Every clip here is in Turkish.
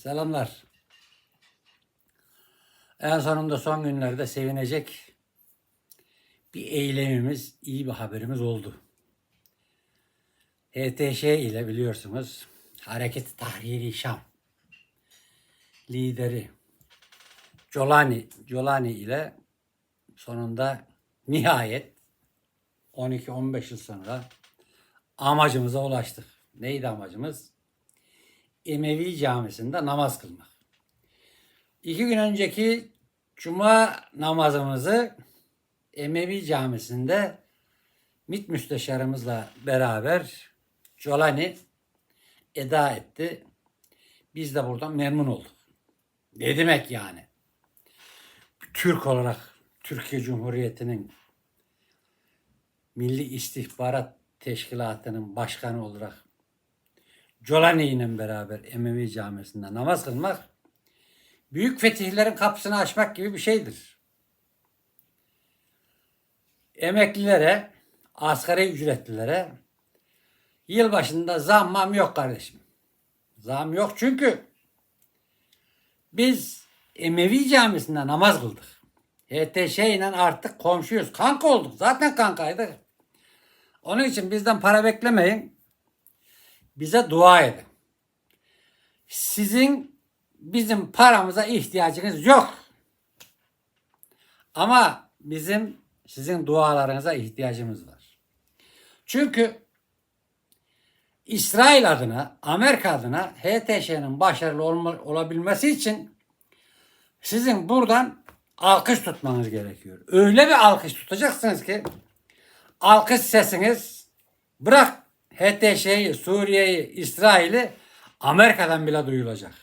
Selamlar. En sonunda son günlerde sevinecek bir eylemimiz, iyi bir haberimiz oldu. HTŞ ile biliyorsunuz Hareket Tahriri Şam lideri Colani, Colani ile sonunda nihayet 12-15 yıl sonra amacımıza ulaştık. Neydi amacımız? Emevi camisinde namaz kılmak. İki gün önceki cuma namazımızı Emevi camisinde MİT müsteşarımızla beraber Colani eda etti. Biz de buradan memnun olduk. Ne demek yani? Türk olarak Türkiye Cumhuriyeti'nin Milli İstihbarat Teşkilatı'nın başkanı olarak Colani ile beraber Emevi Camisi'nde namaz kılmak büyük fetihlerin kapısını açmak gibi bir şeydir. Emeklilere, asgari ücretlilere yılbaşında zammam yok kardeşim. Zam yok çünkü biz Emevi Camisi'nde namaz kıldık. HTŞ ile artık komşuyuz. Kanka olduk. Zaten kankaydık. Onun için bizden para beklemeyin. Bize dua edin. Sizin bizim paramıza ihtiyacınız yok. Ama bizim sizin dualarınıza ihtiyacımız var. Çünkü İsrail adına, Amerika adına HTŞ'nin başarılı olabilmesi için sizin buradan alkış tutmanız gerekiyor. Öyle bir alkış tutacaksınız ki alkış sesiniz bırak HTŞ'yi, Suriye'yi, İsrail'i Amerika'dan bile duyulacak.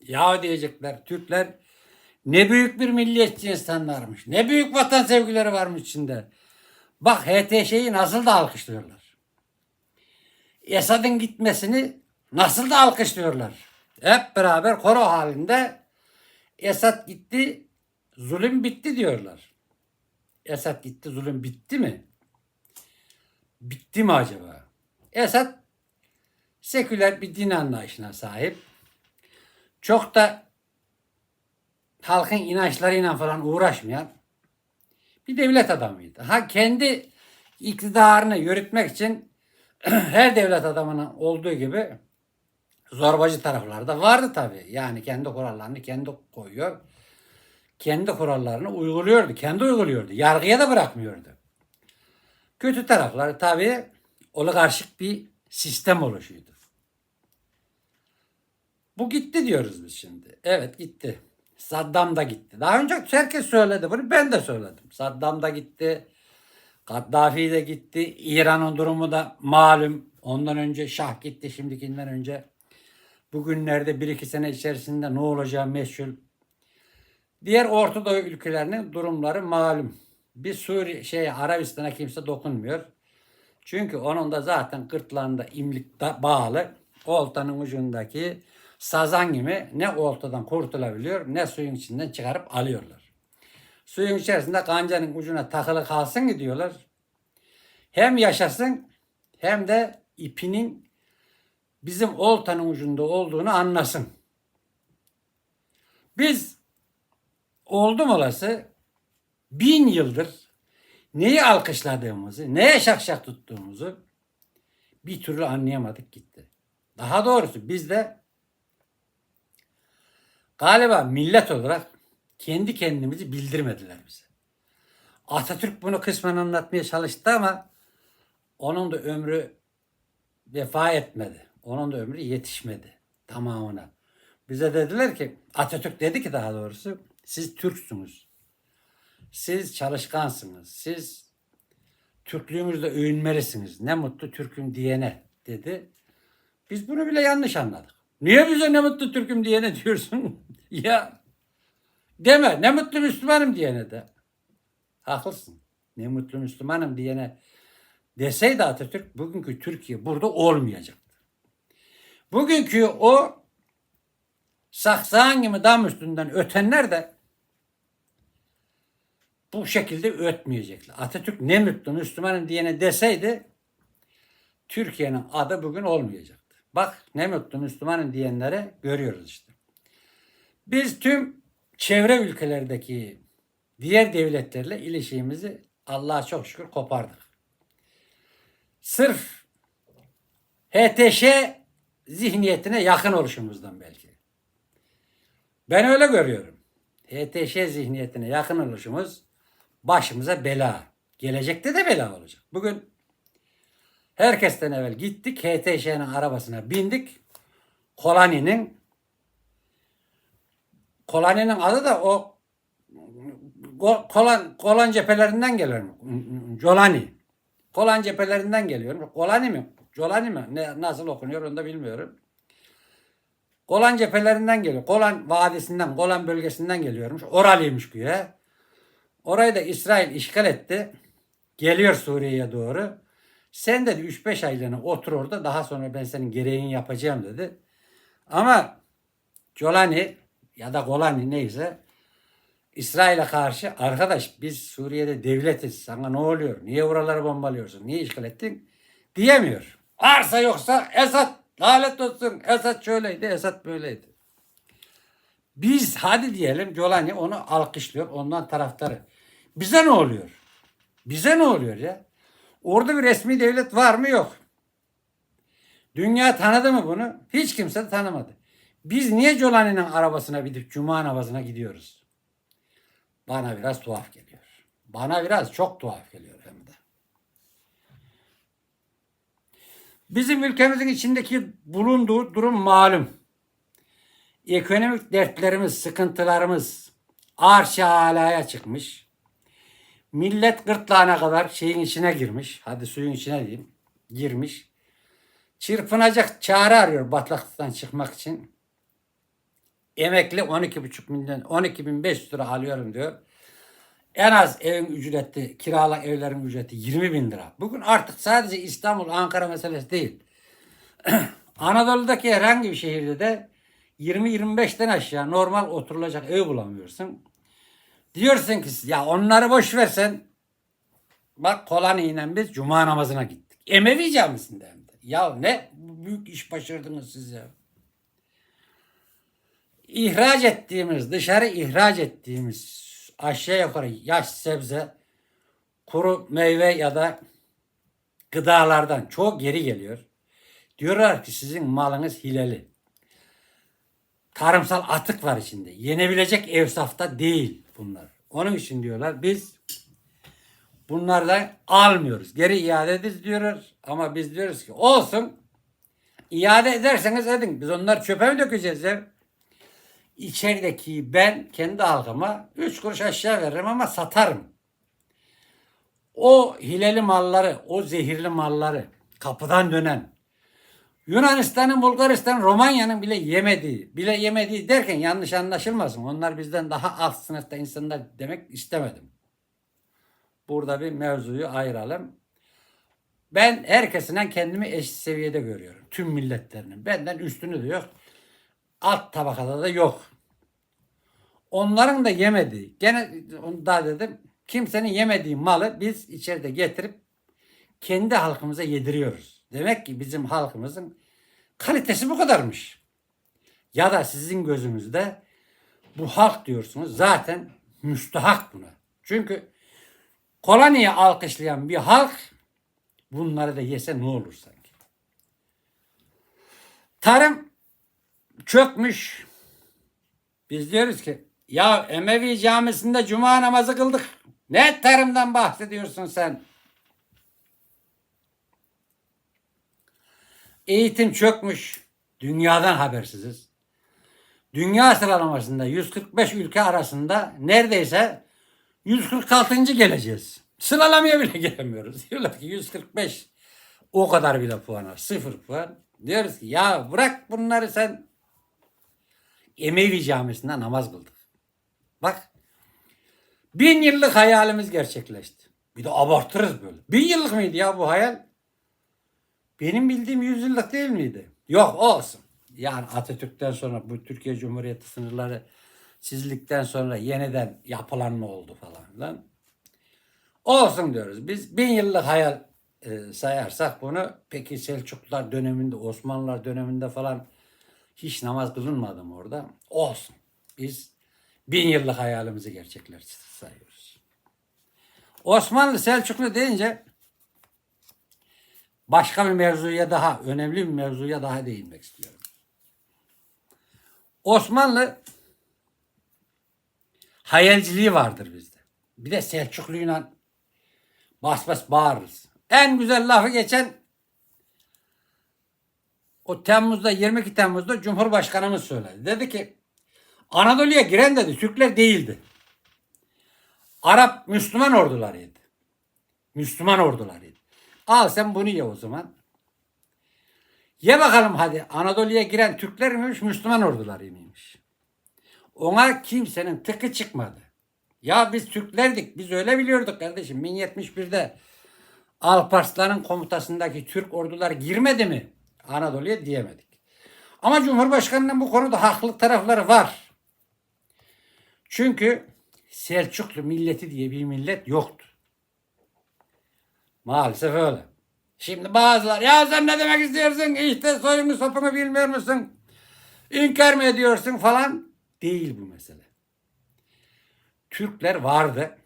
Ya diyecekler Türkler ne büyük bir milliyetçi insanlarmış. Ne büyük vatan sevgileri varmış içinde. Bak HTŞ'yi nasıl da alkışlıyorlar. Esad'ın gitmesini nasıl da alkışlıyorlar. Hep beraber koro halinde Esad gitti, zulüm bitti diyorlar. Esad gitti, zulüm bitti mi? Bitti mi acaba? Esad seküler bir din anlayışına sahip. Çok da halkın inançlarıyla falan uğraşmayan bir devlet adamıydı. Ha kendi iktidarını yürütmek için her devlet adamının olduğu gibi zorbacı tarafları da vardı tabii. Yani kendi kurallarını kendi koyuyor. Kendi kurallarını uyguluyordu. Kendi uyguluyordu. Yargıya da bırakmıyordu. Kötü tarafları tabii oligarşik bir sistem oluşuydu. Bu gitti diyoruz biz şimdi. Evet gitti. Saddam da gitti. Daha önce herkes söyledi bunu. Ben de söyledim. Saddam da gitti. Kaddafi de gitti. İran'ın durumu da malum. Ondan önce Şah gitti. Şimdikinden önce. Bugünlerde bir iki sene içerisinde ne olacağı meşhur. Diğer Orta Doğu ülkelerinin durumları malum. Bir Suriye şey Arabistan'a kimse dokunmuyor. Çünkü onun da zaten gırtlağında imlik bağlı. Oltanın ucundaki sazan gibi ne oltadan kurtulabiliyor ne suyun içinden çıkarıp alıyorlar. Suyun içerisinde kancanın ucuna takılı kalsın ki diyorlar. Hem yaşasın hem de ipinin bizim oltanın ucunda olduğunu anlasın. Biz oldum olası bin yıldır neyi alkışladığımızı, neye şakşak tuttuğumuzu bir türlü anlayamadık gitti. Daha doğrusu biz de galiba millet olarak kendi kendimizi bildirmediler bize. Atatürk bunu kısmen anlatmaya çalıştı ama onun da ömrü vefa etmedi. Onun da ömrü yetişmedi tamamına. Bize dediler ki Atatürk dedi ki daha doğrusu siz Türksünüz. Siz çalışkansınız. Siz Türklüğünüzle övünmelisiniz. Ne mutlu Türk'üm diyene dedi. Biz bunu bile yanlış anladık. Niye bize ne mutlu Türk'üm diyene diyorsun? ya deme ne mutlu Müslümanım diyene de. Haklısın. Ne mutlu Müslümanım diyene deseydi Atatürk bugünkü Türkiye burada olmayacaktı. Bugünkü o saksağın gibi dam üstünden ötenler de bu şekilde ötmeyecekler. Atatürk ne mutlu Müslümanım diyene deseydi Türkiye'nin adı bugün olmayacaktı. Bak ne mutlu Müslümanım diyenlere görüyoruz işte. Biz tüm çevre ülkelerdeki diğer devletlerle ilişkimizi Allah'a çok şükür kopardık. Sırf HTŞ zihniyetine yakın oluşumuzdan belki. Ben öyle görüyorum. HTŞ zihniyetine yakın oluşumuz başımıza bela. Gelecekte de bela olacak. Bugün herkesten evvel gittik HTŞ'nin arabasına bindik. Kolani'nin Kolani'nin adı da o Kolan, Kolan cephelerinden geliyor. Jolani. Kolan cephelerinden geliyor. Kolani mi? Jolani mi? Ne, nasıl okunuyor onu da bilmiyorum. Golan cephelerinden geliyor. Golan Vadisi'nden, Golan bölgesinden geliyormuş. Oralıymış güya. Orayı da İsrail işgal etti. Geliyor Suriye'ye doğru. Sen dedi 3-5 aylığına otur orada. Daha sonra ben senin gereğini yapacağım dedi. Ama Golani ya da Golani neyse İsrail'e karşı arkadaş biz Suriye'de devletiz. Sana ne oluyor? Niye buraları bombalıyorsun? Niye işgal ettin? Diyemiyor. Varsa yoksa Esad lanet olsun. Esad şöyleydi, Esad böyleydi. Biz hadi diyelim Golani onu alkışlıyor. Ondan taraftarı. Bize ne oluyor? Bize ne oluyor ya? Orada bir resmi devlet var mı? Yok. Dünya tanıdı mı bunu? Hiç kimse tanımadı. Biz niye Colani'nin arabasına binip cuma namazına gidiyoruz? Bana biraz tuhaf geliyor. Bana biraz çok tuhaf geliyor hem de. Bizim ülkemizin içindeki bulunduğu durum malum. Ekonomik dertlerimiz, sıkıntılarımız arşa alaya çıkmış. Millet gırtlağına kadar şeyin içine girmiş. Hadi suyun içine diyeyim. Girmiş. Çırpınacak çare arıyor bataklıktan çıkmak için. Emekli 12,5 milyon 12.500 lira alıyorum diyor. En az evin ücreti, kiralık evlerin ücreti 20 bin lira. Bugün artık sadece İstanbul, Ankara meselesi değil. Anadolu'daki herhangi bir şehirde de 20-25'ten aşağı normal oturulacak ev bulamıyorsun. Diyorsun ki ya onları boş versen bak Kolani'yle biz cuma namazına gittik. Emevi camisinde hem de. Ya ne büyük iş başardınız siz ya. İhraç ettiğimiz, dışarı ihraç ettiğimiz aşağı yukarı yaş sebze, kuru meyve ya da gıdalardan çok geri geliyor. Diyorlar ki sizin malınız hileli. Tarımsal atık var içinde. Yenebilecek evsafta değil bunlar. Onun için diyorlar biz bunlardan almıyoruz. Geri iade ediniz diyorlar. Ama biz diyoruz ki olsun iade ederseniz edin. Biz onları çöpe mi dökeceğiz ya? İçerideki ben kendi halkıma 3 kuruş aşağı veririm ama satarım. O hileli malları, o zehirli malları kapıdan dönen Yunanistan'ın, Bulgaristan'ın, Romanya'nın bile yemediği, bile yemediği derken yanlış anlaşılmasın. Onlar bizden daha alt sınıfta insanlar demek istemedim. Burada bir mevzuyu ayıralım. Ben herkesinden kendimi eşit seviyede görüyorum. Tüm milletlerinin. Benden üstünü de yok. Alt tabakada da yok. Onların da yemediği, gene onu daha dedim, kimsenin yemediği malı biz içeride getirip kendi halkımıza yediriyoruz. Demek ki bizim halkımızın kalitesi bu kadarmış. Ya da sizin gözünüzde bu halk diyorsunuz zaten müstahak buna. Çünkü koloniyi alkışlayan bir halk bunları da yese ne olur sanki. Tarım çökmüş. Biz diyoruz ki ya Emevi camisinde cuma namazı kıldık. Ne tarımdan bahsediyorsun sen? Eğitim çökmüş. Dünyadan habersiziz. Dünya sıralamasında 145 ülke arasında neredeyse 146. geleceğiz. Sıralamaya bile gelemiyoruz. Diyorlar ki 145 o kadar bile puana. Sıfır puan. Diyoruz ki ya bırak bunları sen Emevi camisinde namaz kıldık. Bak bin yıllık hayalimiz gerçekleşti. Bir de abartırız böyle. Bin yıllık mıydı ya bu hayal? Benim bildiğim yüzyıllık değil miydi? Yok olsun. Yani Atatürk'ten sonra bu Türkiye Cumhuriyeti sınırları çizildikten sonra yeniden yapılanma oldu falan filan. Olsun diyoruz. Biz bin yıllık hayal e, sayarsak bunu peki Selçuklular döneminde, Osmanlılar döneminde falan hiç namaz kılınmadı mı orada? Olsun. Biz bin yıllık hayalimizi gerçekler sayıyoruz. Osmanlı Selçuklu deyince başka bir mevzuya daha, önemli bir mevzuya daha değinmek istiyorum. Osmanlı hayalciliği vardır bizde. Bir de Selçukluyla bas bas bağırırız. En güzel lafı geçen o Temmuz'da 22 Temmuz'da Cumhurbaşkanımız söyledi. Dedi ki Anadolu'ya giren dedi Türkler değildi. Arap Müslüman ordularıydı. Müslüman ordularıydı. Al sen bunu ye o zaman. Ye bakalım hadi Anadolu'ya giren Türkler miymiş Müslüman ordularıymış. Ona kimsenin tıkı çıkmadı. Ya biz Türklerdik biz öyle biliyorduk kardeşim 1071'de Alparslan'ın komutasındaki Türk ordular girmedi mi Anadolu'ya diyemedik. Ama Cumhurbaşkanı'nın bu konuda haklı tarafları var. Çünkü Selçuklu milleti diye bir millet yoktu. Maalesef öyle. Şimdi bazılar ya sen ne demek istiyorsun? İşte soyunu sopunu bilmiyor musun? İnkar mı ediyorsun falan? Değil bu mesele. Türkler vardı.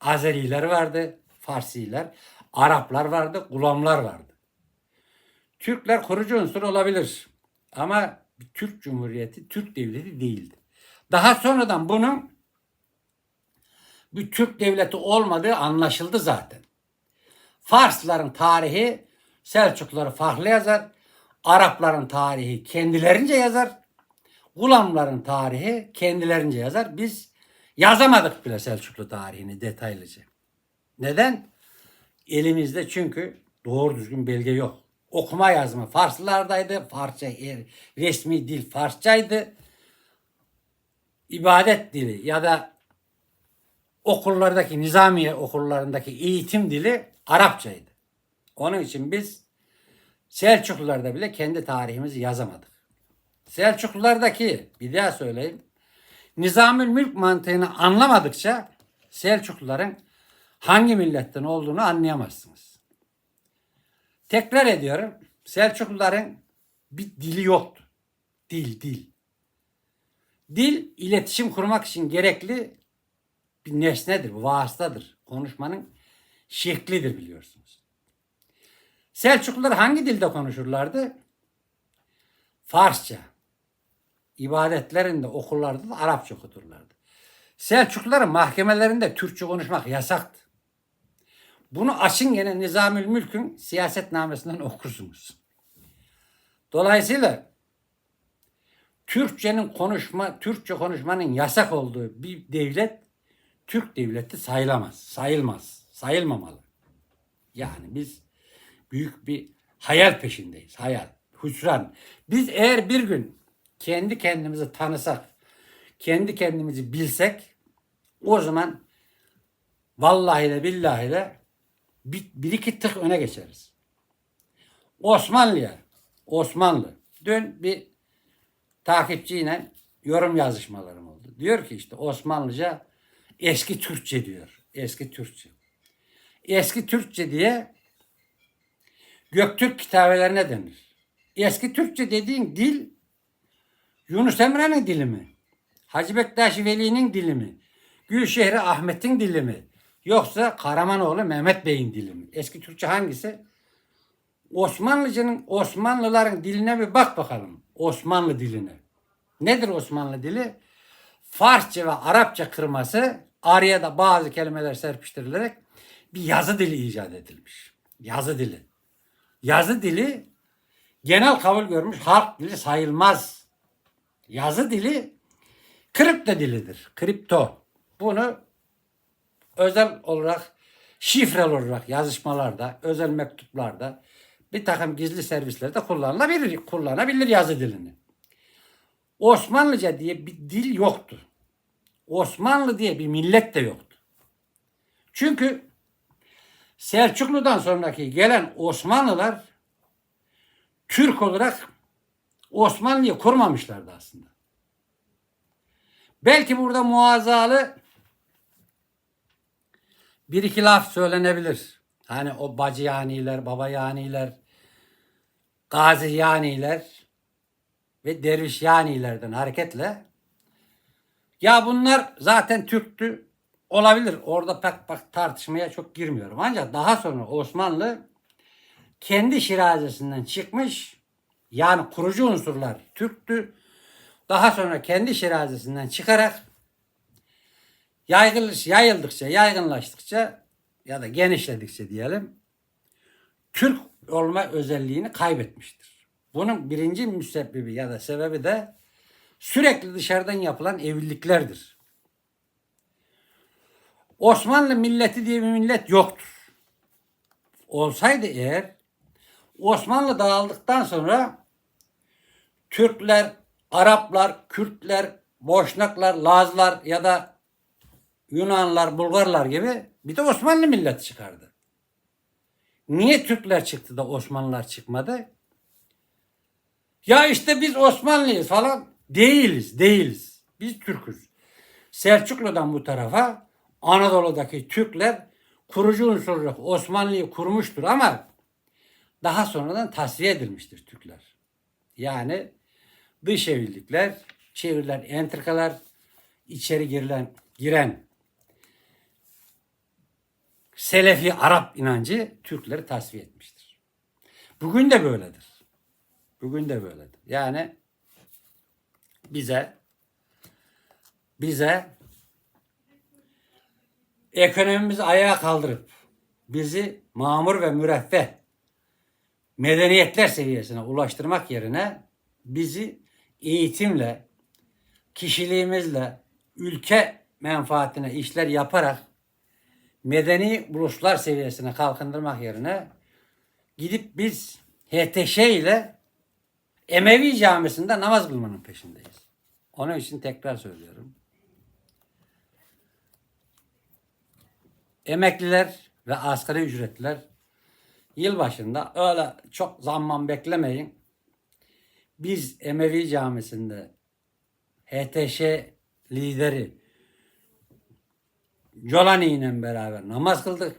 Azeriler vardı. Farsiler. Araplar vardı. Gulamlar vardı. Türkler kurucu unsur olabilir. Ama Türk Cumhuriyeti, Türk Devleti değildi. Daha sonradan bunun bir Türk devleti olmadığı anlaşıldı zaten. Farsların tarihi Selçukluları farklı yazar. Arapların tarihi kendilerince yazar. Gulamların tarihi kendilerince yazar. Biz yazamadık bile Selçuklu tarihini detaylıca. Neden? Elimizde çünkü doğru düzgün belge yok. Okuma yazma Farslılardaydı. Farsça er- resmi dil Farsçaydı. İbadet dili ya da okullardaki nizamiye okullarındaki eğitim dili Arapçaydı. Onun için biz Selçuklularda bile kendi tarihimizi yazamadık. Selçuklulardaki bir daha söyleyeyim. Nizamül mülk mantığını anlamadıkça Selçukluların hangi milletten olduğunu anlayamazsınız. Tekrar ediyorum. Selçukluların bir dili yoktu. Dil, dil. Dil iletişim kurmak için gerekli bir nesnedir, vasıtadır. Konuşmanın şeklidir biliyorsunuz. Selçuklular hangi dilde konuşurlardı? Farsça. İbadetlerinde, okullarda da Arapça okuturlardı. Selçukluların mahkemelerinde Türkçe konuşmak yasaktı. Bunu açın gene Nizamül Mülk'ün siyasetnamesinden okursunuz. Dolayısıyla Türkçenin konuşma, Türkçe konuşmanın yasak olduğu bir devlet Türk devleti sayılamaz, sayılmaz, sayılmamalı. Yani biz büyük bir hayal peşindeyiz, hayal, hüsran. Biz eğer bir gün kendi kendimizi tanısak, kendi kendimizi bilsek o zaman vallahi de billahi de bir, bir iki tık öne geçeriz. Osmanlı'ya, Osmanlı. Dün bir takipçiyle yorum yazışmalarım oldu. Diyor ki işte Osmanlıca eski Türkçe diyor. Eski Türkçe. Eski Türkçe diye Göktürk kitabelerine denir. Eski Türkçe dediğin dil Yunus Emre'nin dili mi? Hacı Bektaş Veli'nin dili mi? Gülşehri Ahmet'in dili mi? Yoksa Karamanoğlu Mehmet Bey'in dili mi? Eski Türkçe hangisi? Osmanlıcının, Osmanlıların diline bir bak bakalım. Osmanlı diline. Nedir Osmanlı dili? Farsça ve Arapça kırması araya da bazı kelimeler serpiştirilerek bir yazı dili icat edilmiş. Yazı dili. Yazı dili genel kabul görmüş halk dili sayılmaz. Yazı dili kripto dilidir. Kripto. Bunu özel olarak şifreli olarak yazışmalarda, özel mektuplarda bir takım gizli servislerde kullanılabilir, kullanabilir yazı dilini. Osmanlıca diye bir dil yoktu. Osmanlı diye bir millet de yoktu. Çünkü Selçuklu'dan sonraki gelen Osmanlılar Türk olarak Osmanlı'yı kurmamışlardı aslında. Belki burada muazzalı bir iki laf söylenebilir. Hani o bacı yaniler, baba yaniler, gazi yaniler ve derviş yanilerden hareketle Ya bunlar zaten Türktü. Olabilir. Orada pek bak tartışmaya çok girmiyorum. Ancak daha sonra Osmanlı kendi şirazesinden çıkmış. Yani kurucu unsurlar Türktü. Daha sonra kendi şirazesinden çıkarak yaygınlaş, yayıldıkça, yaygınlaştıkça ya da genişledikçe diyelim Türk olma özelliğini kaybetmiştir. Bunun birinci müsebbibi ya da sebebi de sürekli dışarıdan yapılan evliliklerdir. Osmanlı milleti diye bir millet yoktur. Olsaydı eğer Osmanlı dağıldıktan sonra Türkler, Araplar, Kürtler, Boşnaklar, Lazlar ya da Yunanlar, Bulgarlar gibi bir de Osmanlı milleti çıkardı. Niye Türkler çıktı da Osmanlılar çıkmadı? Ya işte biz Osmanlıyız falan. Değiliz, değiliz. Biz Türk'üz. Selçuklu'dan bu tarafa Anadolu'daki Türkler kurucu unsur olarak Osmanlı'yı kurmuştur ama daha sonradan tasfiye edilmiştir Türkler. Yani dış evlilikler, çevirilen entrikalar, içeri girilen, giren Selefi Arap inancı Türkleri tasfiye etmiştir. Bugün de böyledir. Bugün de böyledir. Yani bize bize ekonomimizi ayağa kaldırıp bizi mamur ve müreffeh medeniyetler seviyesine ulaştırmak yerine bizi eğitimle, kişiliğimizle, ülke menfaatine işler yaparak medeni buluşlar seviyesine kalkındırmak yerine gidip biz HTŞ ile Emevi camisinde namaz kılmanın peşindeyiz. Onun için tekrar söylüyorum. Emekliler ve asgari ücretliler yılbaşında öyle çok zaman beklemeyin. Biz Emevi camisinde HTŞ lideri Jolani ile beraber namaz kıldık.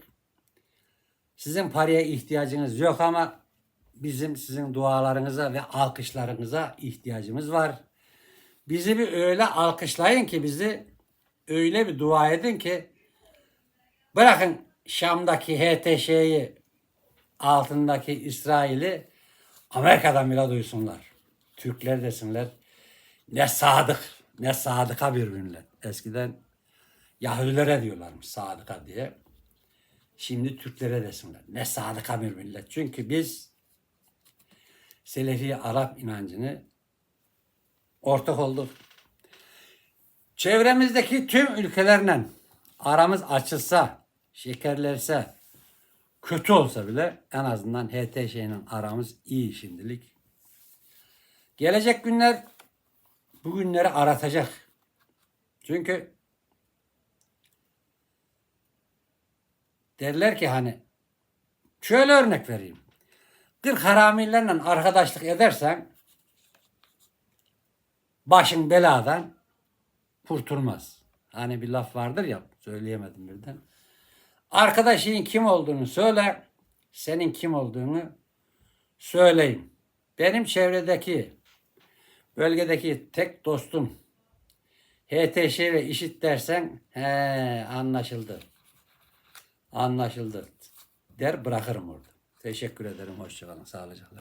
Sizin paraya ihtiyacınız yok ama bizim sizin dualarınıza ve alkışlarınıza ihtiyacımız var. Bizi bir öyle alkışlayın ki bizi öyle bir dua edin ki bırakın Şam'daki HTŞ'yi altındaki İsrail'i Amerika'dan bile duysunlar. Türkler desinler. Ne sadık, ne sadıka bir millet. Eskiden Yahudilere diyorlarmış sadıka diye. Şimdi Türklere desinler. Ne sadıka bir millet. Çünkü biz Selefi Arap inancını ortak olduk. Çevremizdeki tüm ülkelerle aramız açılsa, şekerlerse, kötü olsa bile en azından HTŞ ile aramız iyi şimdilik. Gelecek günler bu günleri aratacak. Çünkü derler ki hani şöyle örnek vereyim. 40 haramilerle arkadaşlık edersen başın beladan kurtulmaz. Hani bir laf vardır ya söyleyemedim birden. Arkadaşın kim olduğunu söyle, senin kim olduğunu söyleyeyim. Benim çevredeki, bölgedeki tek dostum HTŞ ve işit dersen he anlaşıldı. Anlaşıldı. Der bırakırım orada. Teşekkür ederim. Hoşçakalın. Sağlıcakla.